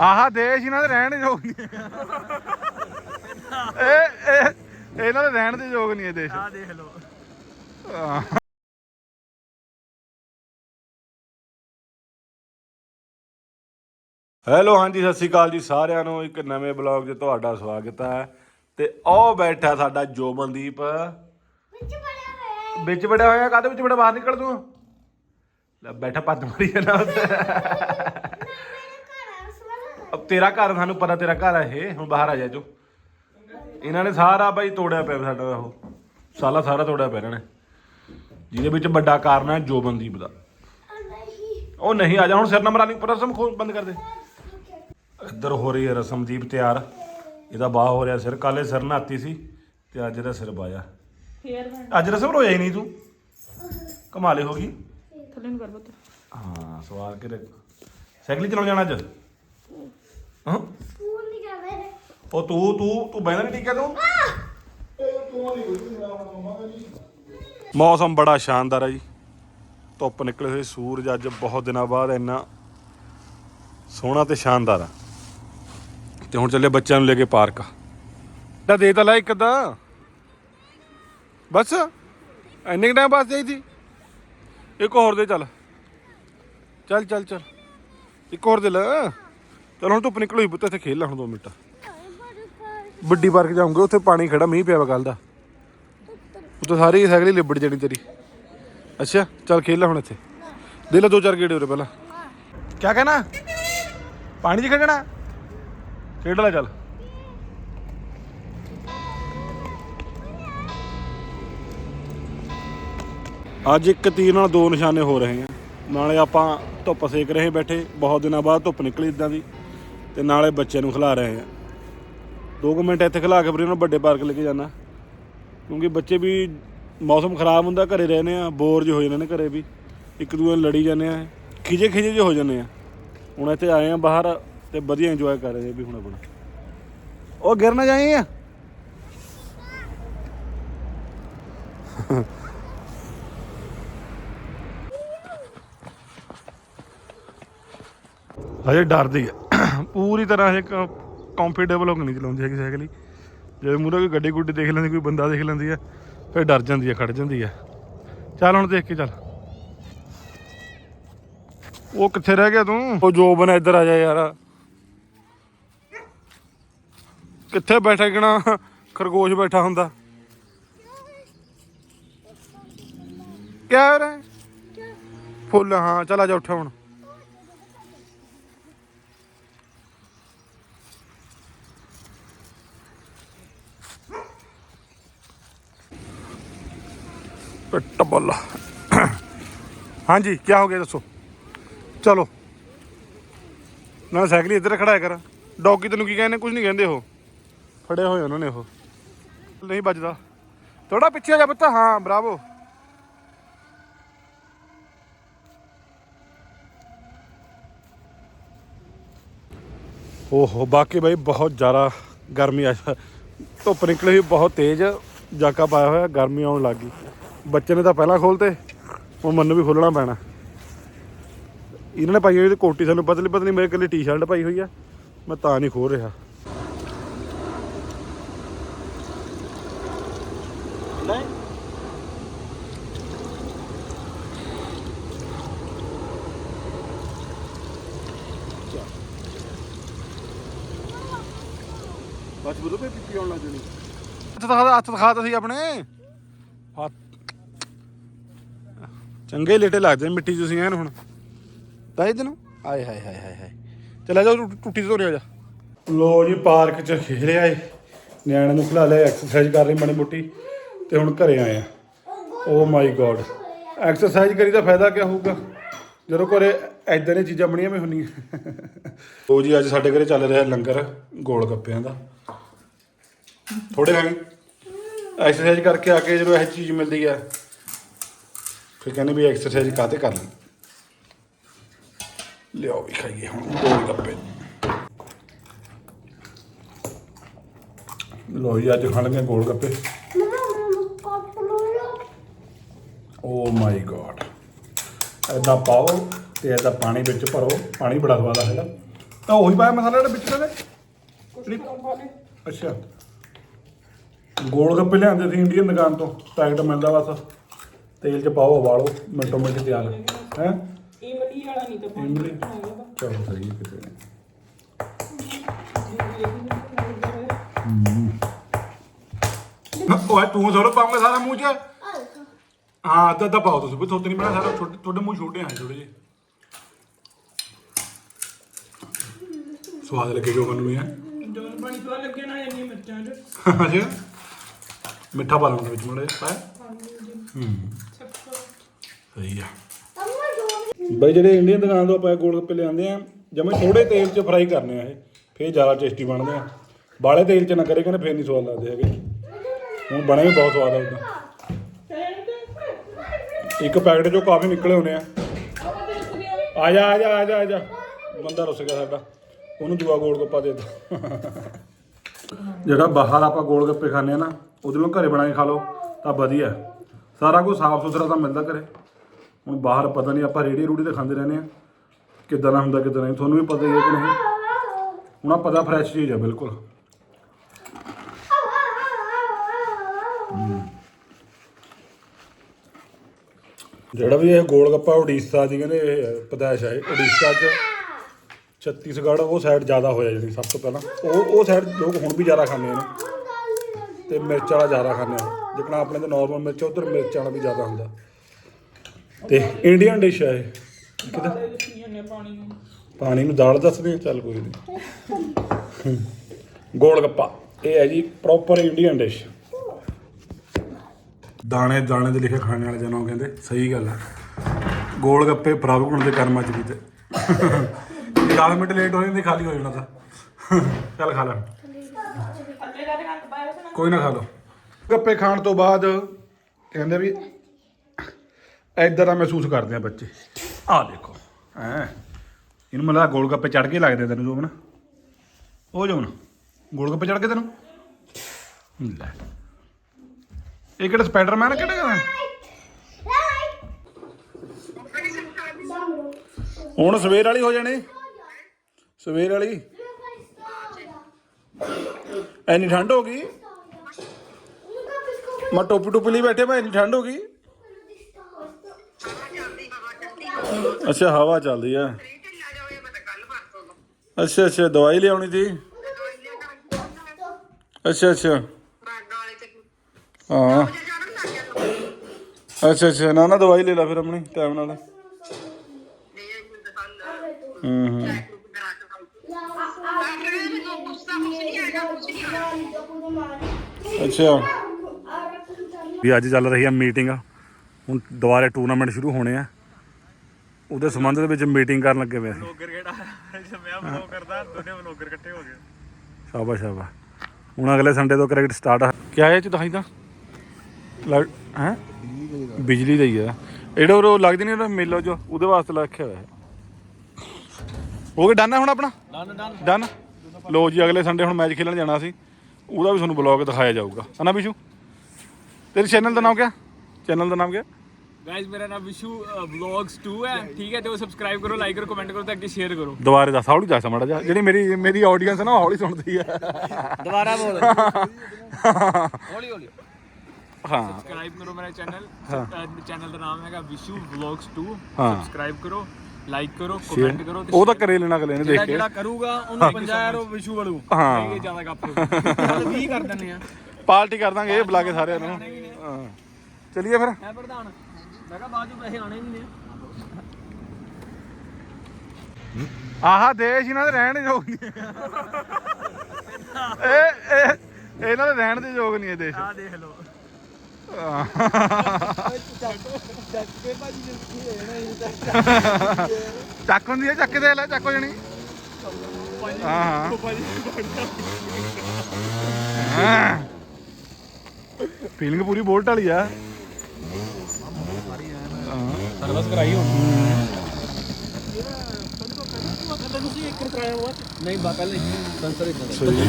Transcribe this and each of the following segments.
ਆਹਾ ਦੇਸ਼ ਇਹਨਾਂ ਦੇ ਰਹਿਣ ਦੇ ਯੋਗ ਨਹੀਂ ਇਹ ਇਹ ਇਹਨਾਂ ਦੇ ਰਹਿਣ ਦੇ ਯੋਗ ਨਹੀਂ ਇਹ ਦੇਸ਼। ਆ ਦੇਖ ਲਓ। ਆਹ। ਹੈਲੋ ਹਾਂਜੀ ਸਤਿ ਸ਼੍ਰੀ ਅਕਾਲ ਜੀ ਸਾਰਿਆਂ ਨੂੰ। ਇੱਕ ਨਵੇਂ ਬਲੌਗ 'ਚ ਤੁਹਾਡਾ ਸਵਾਗਤ ਹੈ। ਤੇ ਉਹ ਬੈਠਾ ਸਾਡਾ ਜੋਬਨਦੀਪ ਵਿੱਚ ਬੜਿਆ ਹੋਇਆ ਹੈ। ਵਿੱਚ ਬੜਿਆ ਹੋਇਆ? ਕਾਹਦੇ ਵਿੱਚ ਬੜਾ ਬਾਹਰ ਨਿਕਲ ਤੂੰ। ਲੈ ਬੈਠਾ ਪੱਤ ਮਾਰੀ ਜਾਂਦਾ ਉੱਤੇ ਮੇਰੇ ਘਰ ਆ ਸਵਾਲ ਅਬ ਤੇਰਾ ਘਰ ਸਾਨੂੰ ਪਤਾ ਤੇਰਾ ਘਰ ਹੈ ਇਹ ਹੁਣ ਬਾਹਰ ਆ ਜਾ ਇਹਨਾਂ ਨੇ ਸਾਰਾ ਬਾਈ ਤੋੜਿਆ ਪਿਆ ਸਾਡਾ ਉਹ। ਸਾਲਾ ਸਾਰਾ ਤੋੜਿਆ ਪਿਆ ਇਹਨਾਂ ਨੇ। ਜਿਹਦੇ ਵਿੱਚ ਵੱਡਾ ਕਾਰਨ ਹੈ ਜੋਬਨਦੀਪ ਦਾ। ਉਹ ਨਹੀਂ ਆ ਜਾ ਹੁਣ ਸਿਰ ਨੰਬਰ ਨਹੀਂ ਪਰ ਰਸਮ ਖੋਲ ਬੰਦ ਕਰ ਦੇ। ਇੱਧਰ ਹੋ ਰਹੀ ਹੈ ਰਸਮਦੀਪ ਤਿਆਰ। ਇਹਦਾ ਬਾਹ ਹੋ ਰਿਹਾ ਸਿਰ। ਕਾਲੇ ਸਿਰ ਨਹਾਤੀ ਸੀ ਤੇ ਅੱਜ ਇਹਦਾ ਸਿਰ ਬਾਇਆ। ਅੱਜ ਰਸਮ ਰੋਇਆ ਹੀ ਨਹੀਂ ਤੂੰ। ਕਮਾਲੇ ਹੋ ਗਈ। ਥੱਲੇ ਨੂੰ ਕਰ ਬਤ ਹਾਂ ਸਵਾਰ ਕੇ ਰੱਖ। ਸਾਈਕਲ ਚਲਾਉਣ ਜਾਣਾ ਅੱਜ? ਹਾਂ? ਸਕੂਲ ਨਹੀਂ ਜਾਣਾ ਹੈ ਉਹ ਤੂੰ ਤੂੰ ਤੂੰ ਬੈਠਾ ਨਹੀਂ ਠੀਕ ਹੈ ਤੂੰ? ਮੌਸਮ ਬੜਾ ਸ਼ਾਨਦਾਰ ਹੈ ਜੀ। ਧੁੱਪ ਨਿਕਲੇ ਹੋਏ ਸੂਰਜ ਅੱਜ ਬਹੁਤ ਦਿਨਾਂ ਬਾਅਦ ਇੰਨਾ ਸੋਹਣਾ ਤੇ ਸ਼ਾਨਦਾਰ ਆ। ਤੇ ਹੁਣ ਚੱਲੇ ਬੱਚਿਆਂ ਨੂੰ ਲੈ ਕੇ ਪਾਰਕ। ਤਾਂ ਦੇ ਤਾਂ ਲੈ ਇੱਕ ਅੱਧਾ। ਬਸ ਇੰਨੇ ਕੁ ਟਾਈਮ ਬਸ ਜਾਈਦੀ ਇੱਕ ਹੋਰ ਦੇ ਚੱਲ। ਚੱਲ ਚੱਲ ਚੱਲ। ਇੱਕ ਹੋਰ ਦੇ ਲੈ। ਚਲ ਹੁਣ ਧੁੱਪ ਨਿਕਲ ਹੋਈ ਪੁੱਤ, ਇੱਥੇ ਖੇਲ ਲੈ ਹੁਣ 2 ਮਿੰਟ। ਵੱਡੀ ਪਾਰਕ ਜਾਉਂਗੇ ਉੱਥੇ ਪਾਣੀ ਖੜਾ, ਮੀਂਹ ਪਿਆ ਵਾ ਕੱਲ ਦਾ। ਉੱਥੇ ਸਾਰੀ ਸਾਈਕਲ ਹੀ ਲਿਬੜ ਜਾਣੀ ਤੇਰੀ। ਅੱਛਾ, ਚੱਲ ਖੇਲ ਲੈ ਹੁਣ ਇੱਥੇ। ਦੇ ਲੈ ਦੋ ਚਾਰ ਗੇੜੇ ਉਰੇ ਪਹਿਲਾਂ। ਕੀ ਕਹਿਣਾ? ਪਾਣੀ 'ਚ ਖੇਡਣਾ? ਖੇਡ ਲੈ ਚੱਲ। ਅੱਜ ਇੱਕ ਤੀਰ ਨਾਲ ਦੋ ਨਿਸ਼ਾਨੇ ਹੋ ਰਹੇ ਆ। ਨਾਲੇ ਆਪਾਂ ਧੁੱਪ ਸੇਕ ਰਹੇ ਬੈਠੇ, ਬਹੁਤ ਦਿਨਾਂ ਬਾਅਦ ਧੁੱਪ ਨਿਕਲੀ ਇਦਾਂ ਦੀ। ਤੇ ਨਾਲੇ ਬੱਚੇ ਨੂੰ ਖਿਲਾ ਰਹੇ ਆ। ਦੋ ਕੁ ਮਿੰਟ ਇੱਥੇ ਖਿਲਾ ਕੇ ਫਿਰ ਉਹਨਾਂ ਵੱਡੇ ਪਾਰਕ ਲੈ ਕੇ ਜਾਣਾ। ਕਿਉਂਕਿ ਬੱਚੇ ਵੀ ਮੌਸਮ ਖਰਾਬ ਹੁੰਦਾ, ਘਰੇ ਰਹਿੰਦੇ ਆ, ਬੋਰ ਜਿਹੇ ਹੋ ਜਾਂਦੇ ਨੇ ਘਰੇ ਵੀ। ਇੱਕ ਦੂਜੇ ਨਾਲ ਲੜੀ ਜਾਂਦੇ ਆ ਖਿਜੇ ਖਿਜੇ ਜਿਹੇ ਹੋ ਜਾਂਦੇ ਆ। ਹੁਣ ਇੱਥੇ ਆਏ ਆ ਬਾਹਰ ਤੇ ਵਧੀਆ ਇੰਜੋਏ ਕਰ ਰਹੇ ਆ ਵੀ ਹੁਣ ਆਪਣਾ। ਉਹ ਗਿਰ ਨਾ ਜਾਈ ਆ। ਹਜੇ ਡਰਦੀ ਆ। ਪੂਰੀ ਤਰ੍ਹਾਂ ਹਜੇ ਕੰਫਰਟੇਬਲ ਹੋ ਕੇ ਨਹੀਂ ਚਲਾਉਂਦੀ ਹੈਗੀ ਸਾਈਕਲ ਹੀ। ਜੇ ਮੂਹਰੇ ਕੋਈ ਗੱਡੀ ਗੁੱਡੀ ਦੇਖ ਲੈਂਦੀ ਕੋਈ ਬੰਦਾ ਦੇਖ ਲੈਂਦੀ ਆ ਫਿਰ ਡਰ ਜਾਂਦੀ ਆ ਖੜ ਜਾਂਦੀ ਆ। ਚੱਲ ਹੁਣ ਦੇਖ ਕੇ ਚੱਲ। ਉਹ ਕਿੱਥੇ ਰਹਿ ਗਿਆ ਤੂੰ? ਉਹ ਜੋਬਨ ਇੱਧਰ ਆ ਜਾ ਯਾਰ। ਕਿੱਥੇ ਬੈਠਾ ਕਿਣਾ ਖਰਗੋਸ਼ ਬੈਠਾ ਹੁੰਦਾ। ਕਿਆ ਹੋ ਰਿਹਾ? ਫੁੱਲ ਹਾਂ ਚੱਲ ਆ ਜਾ ਉੱਠ ਹੁਣ। ਪਿੱਟ ਬੱਲਾ ਹਾਂਜੀ ਕੀ ਹੋ ਗਿਆ ਦੱਸੋ? ਚਲੋ। ਨਾ ਸਾਈਕਲ ਹੀ ਇੱਧਰ ਖੜਾਇਆ ਕਰ। ਡੌਗੀ ਤੈਨੂੰ ਕੀ ਕਹਿੰਦੇ? ਕੁਝ ਨਹੀਂ ਕਹਿੰਦੇ ਉਹ। ਫੜੇ ਹੋਏ ਉਹਨਾਂ ਨੇ ਉਹ। ਨਹੀਂ ਵੱਜਦਾ। ਥੋੜਾ ਪਿੱਛੇ ਆ ਜਾ ਪੁੱਤ। ਹਾਂ, ਬਰਾਵੋ। ਓਹੋ, ਬਾਕੀ ਬਾਈ ਬਹੁਤ ਜ਼ਿਆਦਾ ਗਰਮੀ ਆ। ਧੁੱਪ ਨਿਕਲੀ ਹੋਈ, ਬਹੁਤ ਤੇਜ਼ ਜਾਕਾ ਪਾਇਆ ਹੋਇਆ, ਗਰਮੀ ਆਉਣ ਲੱਗ ਗਈ। ਬੱਚੇ ਨੇ ਤਾਂ ਪਹਿਲਾਂ ਖੋਲਤੇ ਹੁਣ ਮੈਨੂੰ ਵੀ ਖੋਲਣਾ ਪੈਣਾ। ਇਹਨਾਂ ਨੇ ਪਾਈ ਹੋਈ ਤੇ ਕੋਟੀ ਸਾਨੂੰ ਪਤਲੀ ਪਤਲੀ ਮੇਰੇ ਕੱਲੀ ਟੀ-ਸ਼ਰਟ ਪਾਈ ਹੋਈ ਆ ਮੈਂ ਤਾਂ ਨਹੀਂ ਖੋਲ ਰਿਹਾ। ਬਸ ਬੁੱਧੂ ਪੇ ਪੀਪੀ ਆਉਣ ਲੱਗ ਜਣੀ। ਹੱਥ ਦਿਖਾ ਹੱਥ ਸੀ ਆਪਣੇ ਹੱਥ ਚੰਗੇ ਲੇਟੇ ਲੱਗਦੇ ਨੇ ਮਿੱਟੀ 'ਚ ਤੁਸੀਂ ਐਨ ਹੁਣ। ਤਾਂ ਇਹ ਤੈਨੂੰ ਆਏ ਹਾਏ ਹਾਏ ਹਾਏ ਹਾਏ। ਚਲਾ ਜਾ ਟੁੱਟੀ ਤੋਂ ਰਿਆ ਜਾ। ਲੋ ਜੀ ਪਾਰਕ 'ਚ ਖੇਲ ਆਏ ਨਿਆਣੇ ਨੂੰ ਖਿਲਾ ਲਿਆ ਐਕਸਰਸਾਈਜ਼ ਕਰ ਲਈ ਮਾੜੀ ਮੋਟੀ ਤੇ ਹੁਣ ਘਰੇ ਆਏ ਆ। ਓ ਮਾਈ ਗੋਡ ਐਕਸਰਸਾਈਜ਼ ਕਰੀ ਦਾ ਫਾਇਦਾ ਕੀ ਹੋਊਗਾ? ਜਦੋਂ ਘਰੇ ਐਦਾਂ ਦੀਆਂ ਚੀਜ਼ਾਂ ਬਣੀਆਂ ਵੀ ਹੁੰਦੀਆਂ। ਲੋ ਜੀ ਅੱਜ ਸਾਡੇ ਘਰੇ ਚੱਲ ਰਿਹਾ ਲੰਗਰ ਗੋਲ ਗੱਪਿਆਂ ਦਾ। ਥੋੜੇ ਹੈਗੇ ਐਕਸਰਸਾਈਜ਼ ਕਰਕੇ ਆ ਕੇ ਜਦੋਂ ਇਹ ਚੀਜ਼ ਮਿਲਦੀ ਆ ਫਿਰ ਕਹਿੰਦੇ ਵੀ ਐਕਸਰਸਾਈਜ਼ ਕਾਤੇ ਕਰ ਲਈ? ਲਿਆਓ ਵੀ ਖਾਈਏ ਹੁਣ ਗੋਲ ਗੱਪੇ ਲੋ ਜੀ ਅੱਜ ਖਾਣਗੇ ਗੋਲ ਗੱਪੇ ਓ ਮਾਈ ਗॉड ਐਦਾਂ ਪਾਓ ਤੇ ਐਦਾਂ ਪਾਣੀ ਵਿੱਚ ਭਰੋ ਪਾਣੀ ਬੜਾ ਸਵਾਦ ਆ ਹੈਗਾ। ਤਾਂ ਉਹੀ ਪਾਇਆ ਮਸਾਲਾ ਜਿਹੜਾ ਵਿੱਚ ਦੇ ਅੱਛਾ। ਗੋਲ ਗੱਪੇ ਲਿਆਂਦੇ ਸੀ ਇੰਡੀਅਨ ਦੁਕਾਨ ਤੋਂ ਪੈਕਟ ਮਿਲਦਾ ਬਸ। ਤੇਲ 'ਚ ਪਾਓ ਉਬਾਲੋ ਮਿੰਟੋ ਮਿੰਟ ਤਿਆਰ। ਹੈ? ਇਮਲੀ ਵਾਲਾ ਨਹੀਂ ਤਾਂ ਪਾਣੀ ਇਮਲੀ? ਚਲੋ ਸਹੀ ਹੈ ਕਿਤੇ ਓਏ ਤੂੰ ਥੋੜਾ ਪਾਉਂਗਾ ਸਾਰਾ ਮੂੰਹ 'ਚ? ਹਾਂ ਅੱਧਾ ਅੱਧਾ ਪਾਓ ਤੁਸੀਂ ਵੀ ਥੋੜੇ ਨਹੀਂ ਬਣਾ ਸਾਰਾ ਛੋਟੇ ਤੁਹਾਡੇ ਮੂੰਹ ਛੋਟੇ ਆ ਥੋੜੇ ਜਿਹੇ। ਸਵਾਦ ਲੱਗੇ ਜੋ ਮੈਨੂੰ ਹੈ ਜਦੋਂ ਪਾਣੀ ਤੋਂ ਲੱਗੇ ਨਾ ਇੰਨੀ ਮਿਰਚਾਂ ਚ। ਅੱਛਾ। ਮਿੱਠਾ ਪਾ ਲਵਾਂਗੇ ਵਿੱਚ ਮੜੇ ਪਾਇਆ ਹੂੰ। ਸਹੀ ਆ। ਬਈ ਜਿਹੜੇ ਇੰਡੀਅਨ ਦੁਕਾਨ ਤੋਂ ਆਪਾਂ ਗੋਲ ਗੱਪੇ ਲਿਆਂਦੇ ਆ, ਜਮੇ ਥੋੜੇ ਤੇਲ 'ਚ ਫਰਾਈ ਕਰਨੇ ਆ ਇਹ, ਫੇਰ ਜ਼ਿਆਦਾ ਟੇਸਟੀ ਬਣਦੇ ਆ। ਬਾਲੇ ਤੇਲ 'ਚ ਨਾ ਕਰੇ, ਕਹਿੰਦੇ ਫੇਰ ਨਹੀਂ ਸਵਾਦ ਲੱਗਦੇ ਹੈਗੇ। ਹੁਣ ਬਣੇ ਵੀ ਬਹੁਤ ਸਵਾਦ ਆ ਉਦਾਂ। ਇੱਕ ਪੈਕਟ 'ਚੋਂ ਕਾਫੀ ਨਿਕਲੇ ਹੋਣੇ ਆ। ਆ ਜਾ ਆ ਜਾ ਆ ਜਾ ਆ ਜਾ। ਬੰਦਾ ਰੁੱਸ ਗਿਆ ਸਾਡਾ। ਉਹਨੂੰ ਦੂਆ ਗੋਲ ਗੱਪਾ ਦੇ ਦੋ। ਜਿਹੜਾ ਬਾਹਰ ਆਪਾਂ ਗੋਲ ਗੱਪੇ ਖਾਂਦੇ ਆ ਨਾ, ਉਹਦੇ ਨਾਲ ਘਰੇ ਬਣਾ ਕੇ ਖਾ ਲਓ, ਤਾਂ ਵਧੀਆ। ਸਾਰਾ ਕੁਝ ਸਾਫ਼ ਸੁਥਰਾ ਤਾਂ ਮਿਲਦਾ ਘਰੇ। ਹੁਣ ਬਾਹਰ ਪਤਾ ਨਹੀਂ ਆਪਾਂ ਰੇੜੀ ਰੂੜੀ ਤੇ ਖਾਂਦੇ ਰਹਿੰਦੇ ਆ। ਕਿੱਦਾਂ ਦਾ ਹੁੰਦਾ, ਕਿੱਦਾਂ ਨਹੀਂ, ਤੁਹਾਨੂੰ ਵੀ ਪਤਾ ਹੀ ਹੈ ਕਿ ਨਹੀਂ? ਹੁਣ ਆ ਪਤਾ ਫਰੈਸ਼ ਚੀਜ਼ ਆ, ਬਿਲਕੁਲ। ਜਿਹੜਾ ਵੀ ਇਹ ਗੋਲ ਗੱਪਾ ਉੜੀਸਾ ਦੀ ਕਹਿੰਦੇ ਇਹ ਪਦਾਇਸ਼ ਹੈ ਉੜੀਸਾ ਚ ਛੱਤੀਸਗੜ੍ਹ ਉਹ ਸਾਈਡ ਜ਼ਿਆਦਾ ਹੋਇਆ ਜਿਹੜੀ ਸਭ ਤੋਂ ਪਹਿਲਾਂ। ਉਹ ਉਹ ਸਾਈਡ ਲੋਕ ਹੁਣ ਵੀ ਜ਼ਿਆਦਾ ਖਾਂਦੇ ਨੇ। ਤੇ ਮਿਰਚ ਵਾਲਾ ਜ਼ਿਆਦਾ ਖਾਂਦੇ ਆ। ਜਿਕਣਾ ਆਪਣੇ ਤੇ ਨਾਰਮਲ ਮਿਰਚ ਉਧਰ ਮਿਰਚ ਵਾਲਾ ਵੀ ਜ਼ਿਆਦਾ ਹੁੰਦਾ। ਤੇ ਇੰਡੀਅਨ ਡਿਸ਼ ਹੈ ਇਹ। ਕਿਦਾਂ ਪਾਣੀ ਨੂੰ। ਪਾਣੀ ਨੂੰ ਦਾਲ ਦੱਸਦੇ ਆ ਚੱਲ ਕੋਈ ਨਹੀਂ। ਗੋਲ ਗੱਪਾ ਇਹ ਹੈ ਜੀ ਪ੍ਰੋਪਰ ਇੰਡੀਅਨ ਡਿਸ਼ ਦਾਣੇ ਦਾਣੇ ਦੇ ਲਿਖੇ ਖਾਣੇ ਵਾਲੇ ਜਨੋਂ ਕਹਿੰਦੇ ਸਹੀ ਗੱਲ ਹੈ ਗੋਲ ਗੱਪੇ ਪ੍ਰਭੂ ਗੁਣ ਦੇ ਕਰਮਾਂ ਚ ਵੀ ਤੇ 10 ਮਿੰਟ ਲੇਟ ਹੋ ਜਾਂਦੇ ਖਾਲੀ ਹੋ ਜਾਣਾ ਤਾਂ। ਚੱਲ ਖਾ ਲੈ। ਕੋਈ ਨਾ ਖਾ ਲਓ। ਗੱਪੇ ਖਾਣ ਤੋਂ ਬਾਅਦ ਕਹਿੰਦੇ ਵੀ ਐਦਾਂ ਦਾ ਮਹਿਸੂਸ ਕਰਦੇ ਆ ਬੱਚੇ। ਆਹ ਦੇਖੋ, ਹੈ। ਇਹਨੂੰ ਮਤਲਬ ਗੋਲ ਗੱਪੇ ਚੜ ਕੇ ਲੱਗਦੇ ਤੈਨੂੰ, ਜੋਬਨ। ਉਹ ਜੋਬਨ ਗੋਲ ਗੱਪੇ ਚੜ ਕੇ ਤੈਨੂੰ? ਲੈ। ਇਹ ਕਿਹੜਾ ਸਪਾਈਡਰਮੈਨ ਕਿਹੜਾ ਕਹਿੰਦਾ? ਹੁਣ ਸਵੇਰ ਵਾਲੀ ਹੋ ਜਾਣੇ। ਸਵੇਰ ਵਾਲੀ। ਐਨੀ ਠੰਡ ਹੋ ਗਈ? ਮੈਂ ਟੋਪੀ ਟੋਪੀ ਲਈ ਬੈਠੇ, ਮੈਂ ਇੰਨੀ ਠੰਡ ਹੋ ਗਈ? ਅੱਛਾ, ਹਵਾ ਚੱਲਦੀ ਆ। ਅੱਛਾ ਅੱਛਾ, ਦਵਾਈ ਲਿਆਉਣੀ ਸੀ? ਅੱਛਾ ਅੱਛਾ। ਹਾਂ। ਅੱਛਾ ਅੱਛਾ, ਨਾ ਨਾ, ਦਵਾਈ ਲੈ ਲੈ ਫਿਰ ਆਪਣੀ ਟਾਈਮ ਨਾਲ। ਹੂੰ ਹੂੰ। ਅੱਛਾ। ਵੀ ਅੱਜ ਚੱਲ ਰਹੀ ਆ ਮੀਟਿੰਗ। ਹੁਣ ਦੁਬਾਰੇ ਟੂਰਨਾਮੈਂਟ ਸ਼ੁਰੂ ਹੋਣੇ ਆ। ਉਹਦੇ ਸੰਬੰਧ ਦੇ ਵਿੱਚ ਮੀਟਿੰਗ ਕਰਨ ਲੱਗੇ ਪਏ ਸੀ ਬਲੌਗਰ ਕਿਹੜਾ? ਮੈਂ ਬਲੌਗ ਕਰਦਾ ਦੋਨੇ ਬਲੌਗਰ ਇਕੱਠੇ ਹੋ ਗਏ। ਸ਼ਾਬਾਸ਼ ਸ਼ਾਬਾਸ਼। ਹੁਣ ਅਗਲੇ ਸੰਡੇ ਤੋਂ ਕ੍ਰਿਕਟ ਸਟਾਰਟ ਆ। ਕਿਆ ਇਹ ਚ ਦਿਖਾਈ ਤਾਂ ਹੈ? ਬਿਜਲੀ ਦਾ ਹੀ ਆ। ਇਹੜਾ ਉਹ ਲੱਗਦੀ ਨਹੀਂ ਉਹ ਮੇਲੋ ਜੋ ਉਹਦੇ ਵਾਸਤੇ ਰੱਖਿਆ ਹੋਇਆ ਹੈ। ਹੋ ਗਿਆ ਡਨ ਹੈ ਹੁਣ ਆਪਣਾ? ਡਨ ਡਨ ਡਨ ਲੋ ਜੀ ਅਗਲੇ ਸੰਡੇ ਹੁਣ ਮੈਚ ਖੇਲਣ ਜਾਣਾ ਸੀ। ਉਹਦਾ ਵੀ ਤੁਹਾਨੂੰ ਬਲੌਗ ਦਿਖਾਇਆ ਜਾਊਗਾ। ਹਨਾ ਬਿਸ਼ੂ? ਤੇਰੇ ਚੈਨਲ ਦਾ ਨਾਮ ਕਿਆ? ਚੈਨਲ ਦਾ ਨਾਮ ਕਿਆ? ਗਾਇਜ਼ ਮੇਰਾ ਨਾਮ ਵਿਸ਼ੂ ਵਲੌਗਸ 2 ਹੈ। ਠੀਕ ਹੈ ਤੇ ਉਹ ਸਬਸਕ੍ਰਾਈਬ ਕਰੋ ਲਾਈਕ ਕਰੋ ਕਮੈਂਟ ਕਰੋ ਤੇ ਅੱਗੇ ਸ਼ੇਅਰ ਕਰੋ। ਦੁਬਾਰੇ ਦੱਸ ਹੌਲੀ ਦੱਸ ਮਾੜਾ ਜਿਹਾ। ਜਿਹੜੀ ਮੇਰੀ ਮੇਰੀ ਆਡੀਅנס ਹੈ ਨਾ ਉਹ ਹੌਲੀ ਸੁਣਦੀ ਹੈ। ਦੁਬਾਰਾ ਬੋਲ। ਹੌਲੀ ਹੌਲੀ। ਹਾਂ। ਸਬਸਕ੍ਰਾਈਬ ਕਰੋ ਮੇਰਾ ਚੈਨਲ ਚੈਨਲ ਦਾ ਨਾਮ ਹੈਗਾ ਵਿਸ਼ੂ ਵਲੌਗਸ 2 ਹਾਂ। ਸਬਸਕ੍ਰਾਈਬ ਕਰੋ ਲਾਈਕ ਕਰੋ ਕਮੈਂਟ ਕਰੋ ਤੇ ਉਹ ਤਾਂ ਕਰੇ ਲੈਣਾ ਅਗਲੇ ਨੇ ਦੇਖ ਕੇ। ਜਿਹੜਾ ਕਰੂਗਾ ਉਹਨੂੰ 50000 ਉਹ ਵਿਸ਼ੂ ਵਾਲੂ। ਹਾਂ। ਇਹ ਜ਼ਿਆਦਾ ਗੱਪ ਹੋ 20 ਕਰ ਦਿੰਨੇ ਆ ਪਾਰਟੀ ਕਰ ਦਾਂਗੇ ਇਹ ਬੁਲਾ ਕੇ ਸਾਰਿਆਂ ਨੂੰ। ਹਾਂ। ਚਲਿਏ ਫਿਰ। ਹੈ ਪ੍ਰਧਾਨ। ਮੈਂ ਕਿਹਾ ਬਾਅਦ ਚ ਪੈਸੇ ਆਣੇ ਵੀ ਨੇ। ਆਹਾ ਦੇਸ਼ ਇਹਨਾਂ ਦੇ ਰਹਿਣ ਦੇ ਯੋਗ ਨਹੀਂ ਇਹ ਇਹ ਇਹਨਾਂ ਦੇ ਰਹਿਣ ਦੇ ਯੋਗ ਨਹੀਂ ਇਹ ਦੇਸ਼। ਆ ਦੇਖ ਲਓ। ਚੱਕ ਹੁੰਦੀ ਹੈ ਚੱਕ ਦੇ ਲੈ ਚੱਕ ਹੋ ਜਾਣੀ। ਹਾਂ ਹਾਂ। ਫੀਲਿੰਗ ਪੂਰੀ ਬੋਲਟ ਵਾਲੀ ਆ। ਸਰਵਿਸ ਕਰਾਈ ਹੁਣ ਨਹੀਂ ਬਾ ਪਹਿਲੇ ਸੈਂਸਰ ਇਦਾਂ ਸਹੀ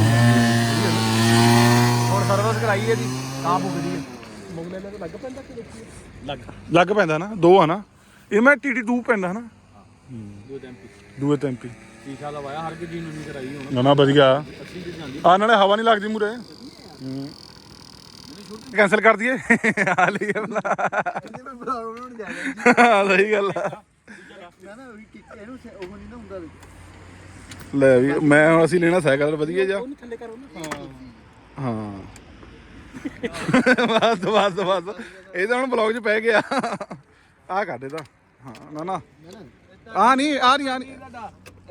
ਹੁਣ ਸਰਵਿਸ ਕਰਾਈ ਇਹਦੀ ਤਾਂ ਭੁਗਦੀ ਹੈ। ਮੁਗਲੇ ਨੇ ਤਾਂ ਲੱਗ ਪੈਂਦਾ ਕਿ ਦੇਖੀ ਲੱਗ। ਲੱਗ ਪੈਂਦਾ ਨਾ ਦੋ ਆ ਨਾ। ਇਹ ਮੈਂ ਟੀਟੀ 2 ਪੈਂਦਾ ਨਾ ਦੋ ਟੈਂਪੀ ਦੂਏ ਟੈਂਪੀ ਸ਼ੀਸ਼ਾ ਲਵਾਇਆ ਹਰ ਕਰਾਈ ਹੁਣ। ਨਾ ਨਾ ਵਧੀਆ। ਅੱਛੀ ਚੀਜ਼ ਜਾਂਦੀ ਆ ਨਾਲੇ ਹਵਾ ਨਹੀਂ ਲੱਗਦੀ ਮੂਰੇ ਕੈਨਸਲ ਕਰ ਦਈਏ? ਆ ਲਈ ਆਪਣਾ ਹਾਂ, ਸਹੀ ਗੱਲ ਆ। ਲੈ ਵੀ ਮੈਂ ਹੁਣ ਅਸੀਂ ਲੈਣਾ ਸਾਈਕਲ ਵਧੀਆ ਜਾ ਥੱਲੇ ਕਰੋ ਨਾ ਹਾਂ। ਬਸ ਬਸ ਬਸ। ਇਹ ਤਾਂ ਹੁਣ ਬਲੌਗ 'ਚ ਪੈ ਗਿਆ। ਆ ਕੱਢ ਇਹਦਾ। ਹਾਂ ਨਾ ਨਾ। ਆ ਨਹੀਂ ਆ ਨਹੀਂ ਆ ਨਹੀਂ।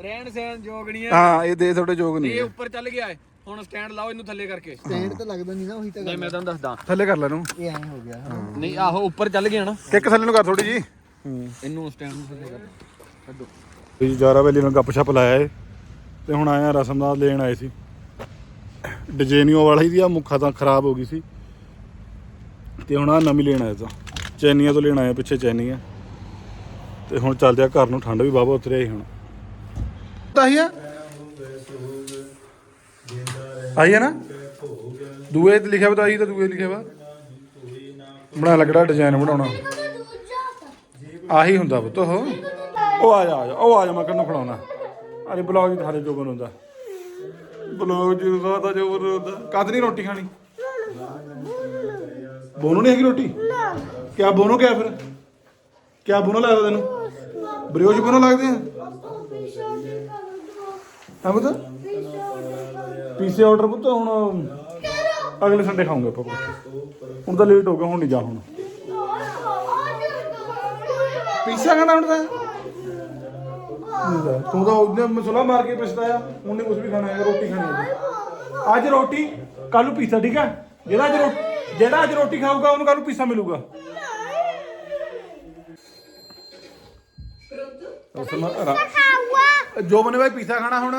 ਰਹਿਣ ਸਹਿਣ ਜੋਗਣੀ ਹੈ ਹਾਂ ਇਹ ਦੇ ਤੁਹਾਡੇ ਜੋਗ ਨਹੀਂ ਇਹ ਉੱਪਰ ਚੱਲ ਗਿਆ ਹੈ ਹੁਣ ਸਟੈਂਡ ਲਾਓ ਇਹਨੂੰ ਥੱਲੇ ਕਰਕੇ। ਸਟੈਂਡ ਤਾਂ ਲੱਗਦਾ ਨਹੀਂ ਨਾ ਉਹੀ ਤਾਂ ਨਹੀਂ ਮੈਂ ਤੁਹਾਨੂੰ ਦੱਸਦਾ। ਥੱਲੇ ਕਰ ਲੈ ਨੂੰ ਇਹ ਐਂ ਹੋ ਗਿਆ ਨਹੀਂ ਆਹੋ ਉੱਪਰ ਚੱਲ ਗਿਆ ਨਾ ਕਿੱਕ ਥੱਲੇ ਨੂੰ ਕਰ ਥੋੜੀ ਜੀ ਹੂੰ ਇਹਨੂੰ ਸਟੈਂਡ ਨੂੰ ਥੱਲੇ ਕਰ। ਛੱਡੋ। ਜੀ ਜਾਰਾ ਵੈਲੀ ਨੂੰ ਗੱਪ ਛਪ ਲਾਇਆ ਏ ਤੇ ਹੁਣ ਆਇਆ ਰਸਮਦਾਰ ਲੈਣ ਆਏ ਸੀ। ਡਿਜ਼ਾਈਨਿਓ ਵਾਲਾ ਹੀ ਦੀ ਆ ਮੁੱਖਾ ਤਾਂ ਖਰਾਬ ਹੋ ਗਈ ਸੀ। ਤੇ ਹੁਣ ਆ ਨਵੀਂ ਲੈਣ ਆਇਆ ਤਾਂ। ਚੈਨੀਆਂ ਤੋਂ ਲੈਣ ਆਇਆ ਪਿੱਛੇ ਚੈਨੀਆਂ। ਤੇ ਹੁਣ ਚੱਲਦੇ ਆ ਘਰ ਨੂੰ ਠੰਡ ਵੀ ਬਾਬਾ ਉਤਰਿਆ ਹੀ ਹੁਣ। ਤਾਂ ਹੀ ਆ। ਆਈ ਹੈ ਨਾ? ਦੂਏ ਤੇ ਲਿਖਿਆ ਵਾ ਤਾਂ ਆਈ ਤਾਂ ਦੂਏ ਲਿਖਿਆ ਵਾ। ਬਣਾ ਲੱਗੜਾ ਡਿਜ਼ਾਈਨ ਬਣਾਉਣਾ। ਆਹੀ ਹੁੰਦਾ ਪੁੱਤ ਉਹ। ਉਹ ਆ ਜਾ ਆ ਜਾ ਉਹ ਆ ਜਾ ਮੈਂ ਕਿਹਨੂੰ ਖੜਾਉਣਾ ਅਰੇ ਬਲੌਗ ਜੀ ਥਾਰੇ ਜੋ ਬਣਾਉਂਦਾ ਬਲੌਗ ਜੀ ਦਾ ਜੋ ਬਣਾਉਂਦਾ ਕਦ ਨਹੀਂ ਰੋਟੀ ਖਾਣੀ? ਬੋਨੋ ਨਹੀਂ ਹੈਗੀ ਰੋਟੀ? ਕਿਆ ਬੋਨੋ ਕਿਆ ਫਿਰ? ਕਿਆ ਬੋਨੋ ਲੱਗਦਾ ਤੈਨੂੰ? ਬਰਿਓਜ ਬੋਨੋ ਲੱਗਦੇ ਆ? ਹਾਂ ਬਤਾ ਪੀਸੇ ਆਰਡਰ ਪੁੱਤ ਹੁਣ ਅਗਲੇ ਸੰਡੇ ਖਾਉਂਗੇ ਆਪਾਂ ਹੁਣ ਤਾਂ ਲੇਟ ਹੋ ਗਿਆ ਹੁਣ ਨਹੀਂ ਜਾ ਹੁਣ। ਪੀਸਾ ਖਾਣਾ ਹੁਣ ਤਾਂ? ਤੂੰ ਤਾਂ ਉਹਨੇ ਮਸਲਾ ਮਾਰ ਕੇ ਪਛਤਾਇਆ ਉਹਨੇ ਕੁਝ ਵੀ ਖਾਣਾ ਹੈ ਰੋਟੀ ਖਾਣੀ ਹੈ। ਅੱਜ ਰੋਟੀ ਕੱਲ ਨੂੰ ਪੀਸਾ ਠੀਕ ਹੈ? ਜਿਹੜਾ ਅੱਜ ਰੋ- ਜਿਹੜਾ ਅੱਜ ਰੋਟੀ ਖਾਊਗਾ ਉਹਨੂੰ ਕੱਲ ਨੂੰ ਪੀਸਾ ਮਿਲੂਗਾ। ਜੋ ਬਨੇ ਭਾਈ ਪੀਸਾ ਖਾਣਾ ਹੁਣ।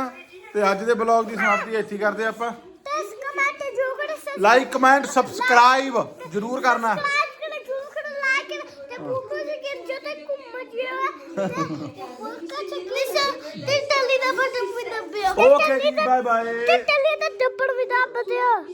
ਤੇ ਅੱਜ ਦੇ ਬਲੌਗ ਦੀ ਸਮਾਪਤੀ ਇੱਥੇ ਹੀ ਕਰਦੇ ਆਪਾਂ। ਦਸ ਕਮੈਂਟ ਜੋ ਕਰ ਸਬਸਕ੍ਰਾਈਬ ਲਾਈਕ ਕਮੈਂਟ ਸਬਸਕ੍ਰਾਈਬ ਜਰੂਰ ਕਰਨਾ। ਕਰ ਜੂ ਕਰ ਲਾਈਕ ਤੇ ਬੁੱਕੋ ਜੀ ਕਿ ਜੋ ਤੇ ਘੁੰਮ ਜਿਆ ਬੁੱਕੋ ਤੇ ਟੱਲੀ ਦਾ ਬਟਨ ਵੀ ਦੱਬਿਓ। ਓਕੇ ਬਾਏ ਬਾਏ ਤੇ ਟੱਲੀ ਦਾ ਦੱਬੜ ਵੀ ਦੱਬ ਦਿਓ।